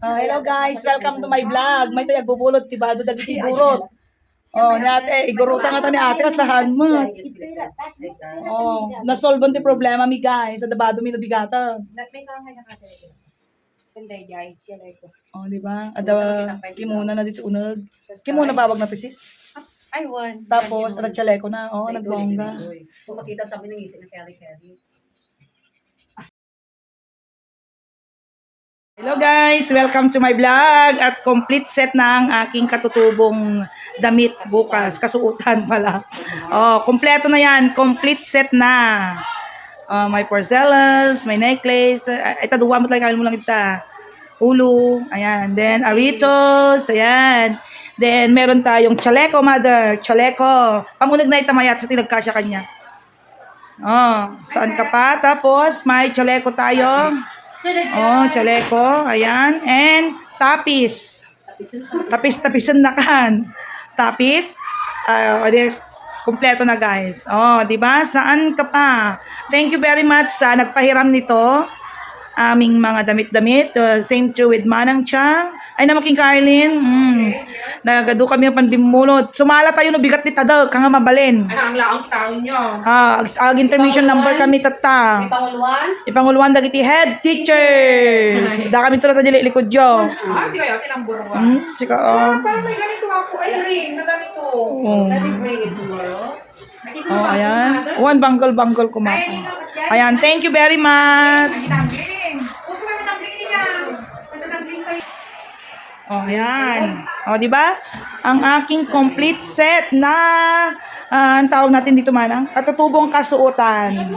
Ah, hello guys, welcome to my vlog. May tayo bubulot tibado dagiti igurot. Oh, ni ate, igurutan nga ta ni ate kas lahan mo. Oh, nasolve ti problema mi guys. Sa dabado mi nabigata. Oh, di ba? Ada kimuna na dito unag. Kimuna babag na pisis. Ay, one. Tapos ada chaleko na. Oh, nagbongga. Kung makita sa amin ng isip na carry-carry. Hello guys, welcome to my vlog at complete set ang aking katutubong damit bukas, kasuutan pala. Oh, kompleto na yan, complete set na. Oh, my porcelains, my necklace, ay taduwa mo talaga mo lang ita. Ulo, ayan. Then aritos, ayan. Then meron tayong chaleco mother, chaleco. Pamunag na itamayat sa tinagkasya kanya. Oh, saan ka pa? Tapos may chaleco tayo. Oh, chaleco. Ayan. And tapis. Tapis-tapisan na kan. Tapis. Uh, di, kompleto na guys. Oh, di ba? Saan ka pa? Thank you very much sa nagpahiram nito. Aming mga damit-damit. Uh, same to with Manang Chang. Ay na making Carlin. Mm. Nagado kami ang panbimulot. Sumala tayo no bigat ni Tadaw. Kanga mabalin. Ay, ang laang taon nyo. Ah, ag, ag intermission number kami tata. Pangulwan? Ipanguluan dagiti head teacher. Da kami tulad sa dili likod yo. Ah, sige, ate ng burwa. Hmm, sika oh. Parang may ganito ako. Ay, ring na ganito. Oh. Let me bring it tomorrow. Oh, ayan. One banggal-banggal kumapa. Ayan, thank you very much. Oh, ayan. Oh, di ba? Ang aking complete set na ah, ang tawag natin dito manang katutubong kasuotan.